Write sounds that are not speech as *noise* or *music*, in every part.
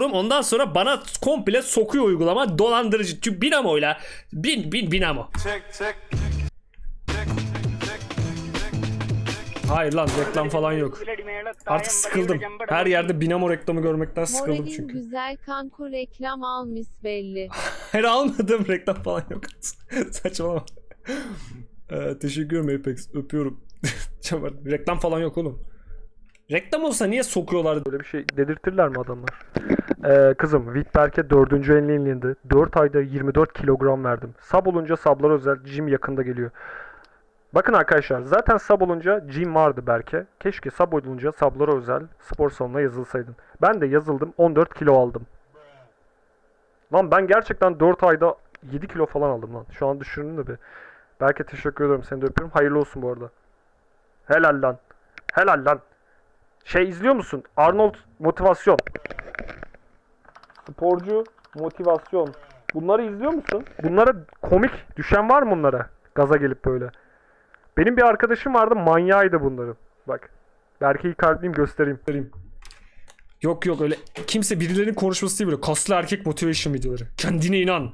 Ondan sonra bana komple sokuyor uygulama dolandırıcı. Çünkü Binamo'yla bin bin Binamo. Hayır lan reklam falan yok. Artık sıkıldım. Her yerde Binamo reklamı görmekten sıkıldım Moralin çünkü. güzel kanku reklam almış belli. *laughs* Hayır almadım reklam falan yok. *laughs* Saçmalama. Ee, teşekkür ederim Apex. Öpüyorum. *laughs* Çabuk, reklam falan yok oğlum. Reklam olsa niye sokuyorlar? Böyle bir şey dedirtirler mi adamlar? Ee, kızım Wittberg'e 4. enliğin indi. 4 ayda 24 kilogram verdim. Sab olunca sablar özel gym yakında geliyor. Bakın arkadaşlar zaten sab olunca gym vardı Berke. Keşke sab olunca sablara özel spor salonuna yazılsaydın. Ben de yazıldım 14 kilo aldım. Lan ben gerçekten 4 ayda 7 kilo falan aldım lan. Şu an düşündüm de bir. Berke teşekkür ederim seni de öpüyorum. Hayırlı olsun bu arada. Helal lan. Helal lan. Şey izliyor musun? Arnold motivasyon. Sporcu motivasyon. Bunları izliyor musun? Bunlara komik düşen var mı bunlara? Gaza gelip böyle. Benim bir arkadaşım vardı manyağıydı bunların. Bak. Berke'yi kalpliyim göstereyim. Yok yok öyle kimse birilerinin konuşması değil böyle kaslı erkek motivation videoları. Kendine inan.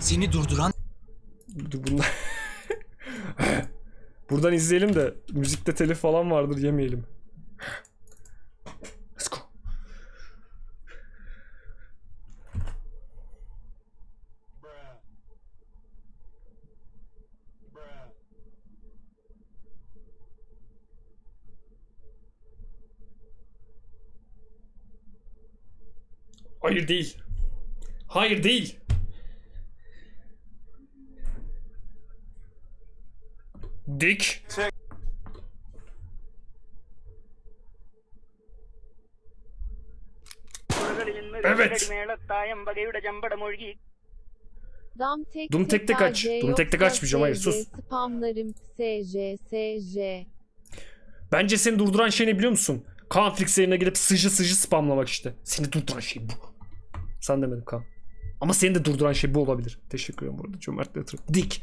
Seni durduran Dur bunlar. Buradan izleyelim de müzikte telif falan vardır yemeyelim. Let's go. Hayır değil. Hayır değil. Dik. Evet. Dum tek tek aç. Dum tek tek açmayacağım hayır sus. Bence seni durduran şey ne biliyor musun? Kaan Flix yerine gelip sıcı sıcı spamlamak işte. Seni durduran şey bu. Sen demedim Kaan. Ama seni de durduran şey bu olabilir. Teşekkür ederim burada cömertliğe Dik.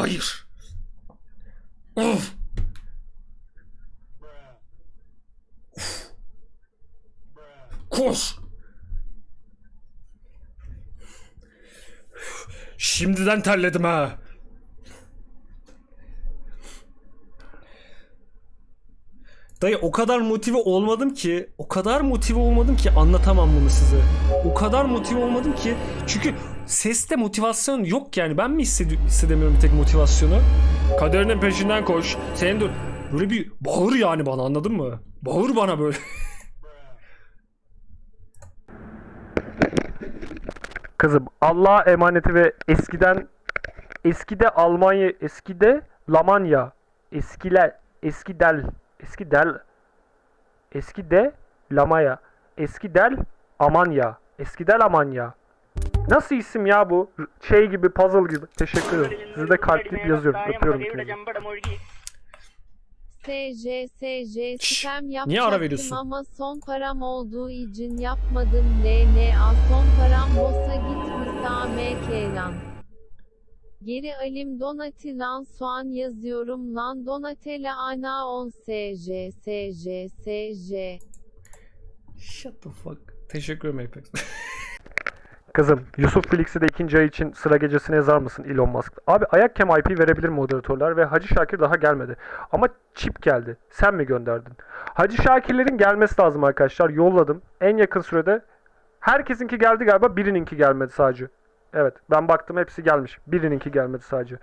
Hayır. Of. Koş. Şimdiden terledim ha. Dayı o kadar motive olmadım ki, o kadar motive olmadım ki anlatamam bunu size. O kadar motive olmadım ki çünkü seste motivasyon yok yani. Ben mi hissedi- hissedemiyorum bir tek motivasyonu? Kaderinin peşinden koş. Senin de böyle bir bağır yani bana anladın mı? Bağır bana böyle. *laughs* Kızım Allah'a emaneti ve eskiden eskide Almanya eskide Lamanya eskiler eskidel eskidel eskide Lamaya eskidel Amanya eskidel Amanya Nasıl isim ya bu? Şey gibi puzzle gibi. Teşekkür ederim. Sizi de kalpleyip yazıyorum. Öpüyorum kendinizi. SC SC sistem yapacaktım ama son param olduğu için yapmadım LNA son param olsa git müsame kelan. Geri alim Donati lan soğan yazıyorum lan Donatella ana 10 SC SC SC. Shut the fuck. Teşekkür ederim Apex. *laughs* Kızım Yusuf Felix'i de ikinci ay için sıra gecesine yazar mısın Elon Musk? Abi ayak kem IP verebilir moderatörler ve Hacı Şakir daha gelmedi. Ama çip geldi. Sen mi gönderdin? Hacı Şakirlerin gelmesi lazım arkadaşlar. Yolladım. En yakın sürede herkesinki geldi galiba birininki gelmedi sadece. Evet ben baktım hepsi gelmiş. Birininki gelmedi sadece.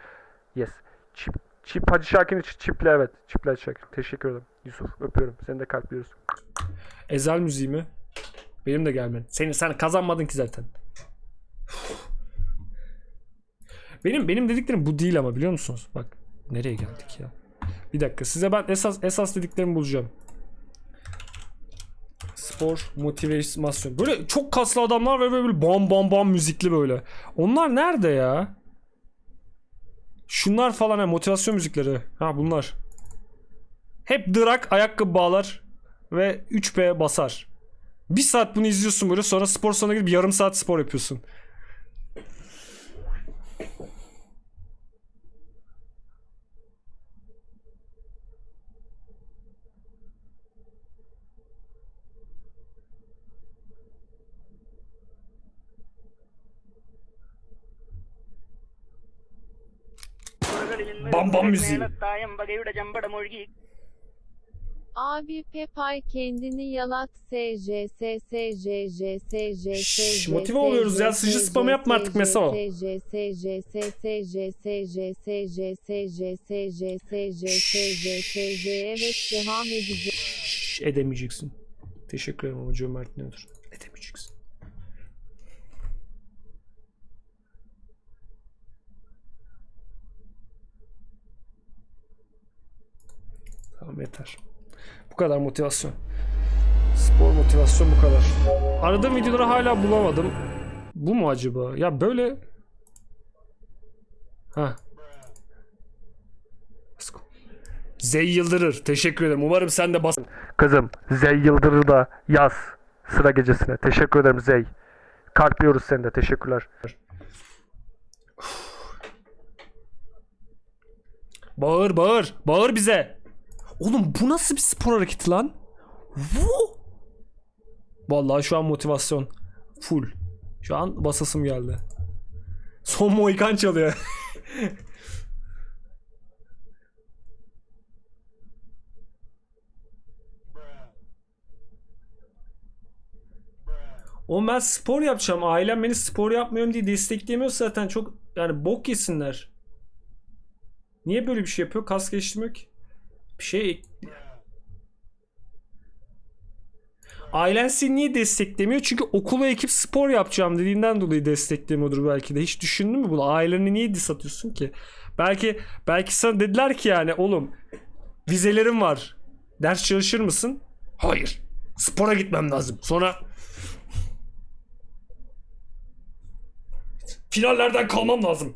Yes. Çip, çip Hacı Şakir'in çiple evet. Çiple Hacı Şakir. Teşekkür ederim. Yusuf öpüyorum. Seni de kalpliyoruz. Ezel müziği mi? Benim de gelmedi. Seni sen kazanmadın ki zaten. Benim benim dediklerim bu değil ama biliyor musunuz? Bak nereye geldik ya? Bir dakika size ben esas esas dediklerimi bulacağım. Spor, motivasyon. Böyle çok kaslı adamlar ve böyle bam bam bam müzikli böyle. Onlar nerede ya? Şunlar falan ha motivasyon müzikleri. Ha bunlar. Hep dırak ayakkabı bağlar ve 3P basar. Bir saat bunu izliyorsun böyle sonra spor salonuna gidip yarım saat spor yapıyorsun. Bambam müziği. Abi Pepay kendini yalat SJ SJ SJ SJ motive oluyoruz ya sıcı spam yapma artık Meso. evet devam edeceksin. Teşekkür ederim ama cömertliğine otur. Tamam yeter. Bu kadar motivasyon. Spor motivasyon bu kadar. Aradığım videoları hala bulamadım. Bu mu acaba? Ya böyle... Ha. Zey Yıldırır. Teşekkür ederim. Umarım sen de bas... Kızım Zey Yıldırır'ı da yaz sıra gecesine. Teşekkür ederim Zey. Kalpliyoruz seni de. Teşekkürler. Bağır bağır. Bağır bize. Oğlum bu nasıl bir spor hareketi lan? Vu! Vallahi şu an motivasyon. Full. Şu an basasım geldi. Son Mohikan çalıyor. *laughs* Oğlum ben spor yapacağım. Ailem beni spor yapmıyorum diye desteklemiyor zaten. Çok yani bok yesinler. Niye böyle bir şey yapıyor? Kas geliştirmiyor ki. Bir şey Ailen niye desteklemiyor? Çünkü okula ekip spor yapacağım dediğinden dolayı desteklemiyordur belki de. Hiç düşündün mü bunu? Aileni niye diss atıyorsun ki? Belki belki sana dediler ki yani oğlum vizelerim var. Ders çalışır mısın? Hayır. Spora gitmem lazım. Sonra finallerden kalmam lazım.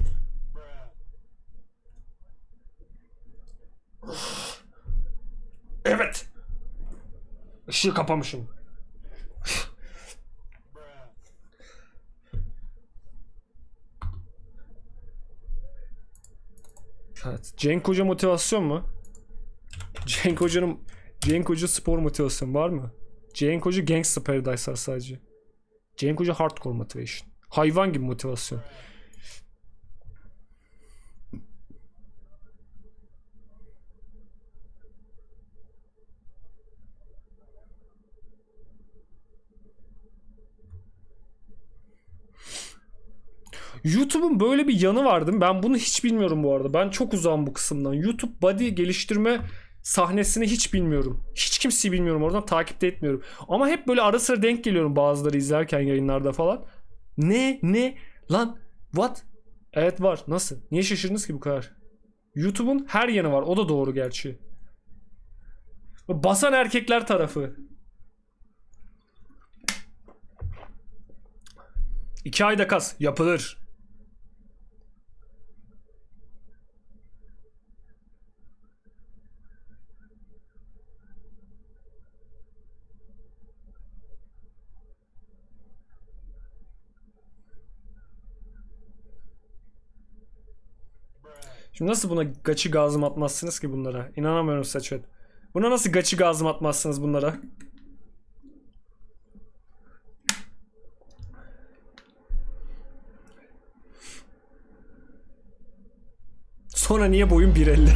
Evet. Işığı kapamışım. Evet. Cenk Hoca motivasyon mu? Cenk Hoca'nın Cenk Hoca spor motivasyon var mı? Cenk Hoca Gangsta Paradise sadece. Cenk Hoca hardcore motivation. Hayvan gibi motivasyon. YouTube'un böyle bir yanı vardı. Ben bunu hiç bilmiyorum bu arada. Ben çok uzağım bu kısımdan. YouTube body geliştirme sahnesini hiç bilmiyorum. Hiç kimseyi bilmiyorum oradan takip de etmiyorum. Ama hep böyle ara sıra denk geliyorum bazıları izlerken yayınlarda falan. Ne ne lan what? Evet var. Nasıl? Niye şaşırdınız ki bu kadar? YouTube'un her yanı var. O da doğru gerçi. Basan erkekler tarafı. İki ayda kas. Yapılır. Şimdi nasıl buna gaçı gazım atmazsınız ki bunlara? İnanamıyorum size chat. Buna nasıl gaçı gazım atmazsınız bunlara? Sonra niye boyun 1.50?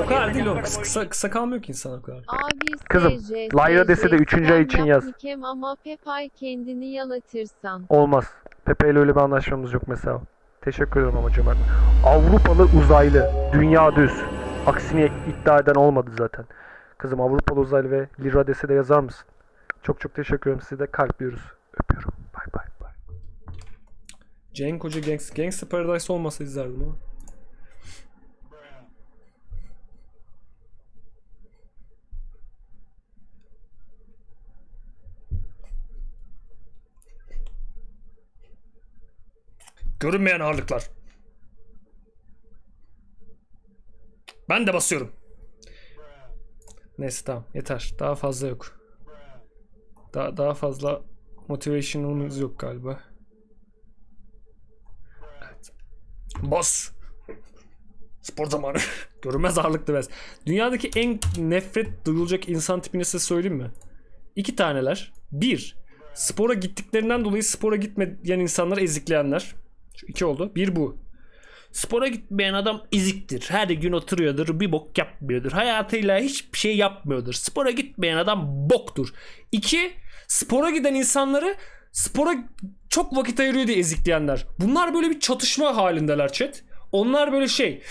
*laughs* o kadar değil oğlum. Kısa, kısa, kısa kalmıyor ki insan o kadar. Abi Kızım, Lyra dese de SJ, üçüncü ay spam için yaz. Ama Pepay kendini yalatırsan. Olmaz. Pepe ile öyle bir anlaşmamız yok mesela. Teşekkür ederim ama cömert. Avrupalı uzaylı. Dünya düz. Aksini iddia eden olmadı zaten. Kızım Avrupalı uzaylı ve Lira dese de yazar mısın? Çok çok teşekkür ederim. Sizi de kalpliyoruz. Öpüyorum. Bay bay. bay. Cenk Hoca Gangs, Gangsta Paradise olmasa izlerdim ama. Görünmeyen ağırlıklar. Ben de basıyorum. Neyse tamam yeter. Daha fazla yok. Daha, daha fazla motivation'ımız yok galiba. Evet. Bas. Spor zamanı. *laughs* Görünmez ağırlıklı bez. Dünyadaki en nefret duyulacak insan tipini size söyleyeyim mi? İki taneler. Bir. Spora gittiklerinden dolayı spora gitmeyen insanları ezikleyenler. Şu iki oldu. Bir bu. Spora gitmeyen adam eziktir. Her gün oturuyordur, bir bok yapmıyordur. Hayatıyla hiçbir şey yapmıyordur. Spora gitmeyen adam boktur. İki, spora giden insanları spora çok vakit ayırıyor diye ezikleyenler. Bunlar böyle bir çatışma halindeler chat. Onlar böyle şey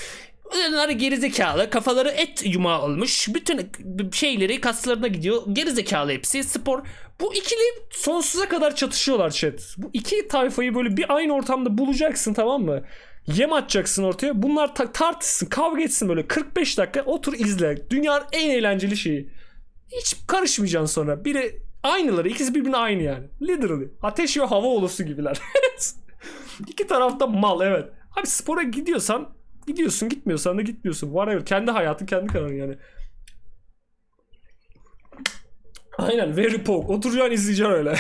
onlar gerizekalı kafaları et yumağı olmuş bütün şeyleri kaslarına gidiyor. Gerizekalı hepsi spor. Bu ikili sonsuza kadar çatışıyorlar chat. Bu iki tayfayı böyle bir aynı ortamda bulacaksın tamam mı? Yem atacaksın ortaya. Bunlar ta- tartışsın kavga etsin böyle. 45 dakika otur izle. Dünyanın en eğlenceli şeyi. Hiç karışmayacaksın sonra. Biri aynıları ikisi birbirine aynı yani. Literally. Ateş ve hava olusu gibiler. *laughs* İki tarafta mal evet. Abi spora gidiyorsan gidiyorsun gitmiyorsan da gitmiyorsun whatever kendi hayatın kendi kararın yani Aynen very poke. Oturacaksın izleyeceksin öyle.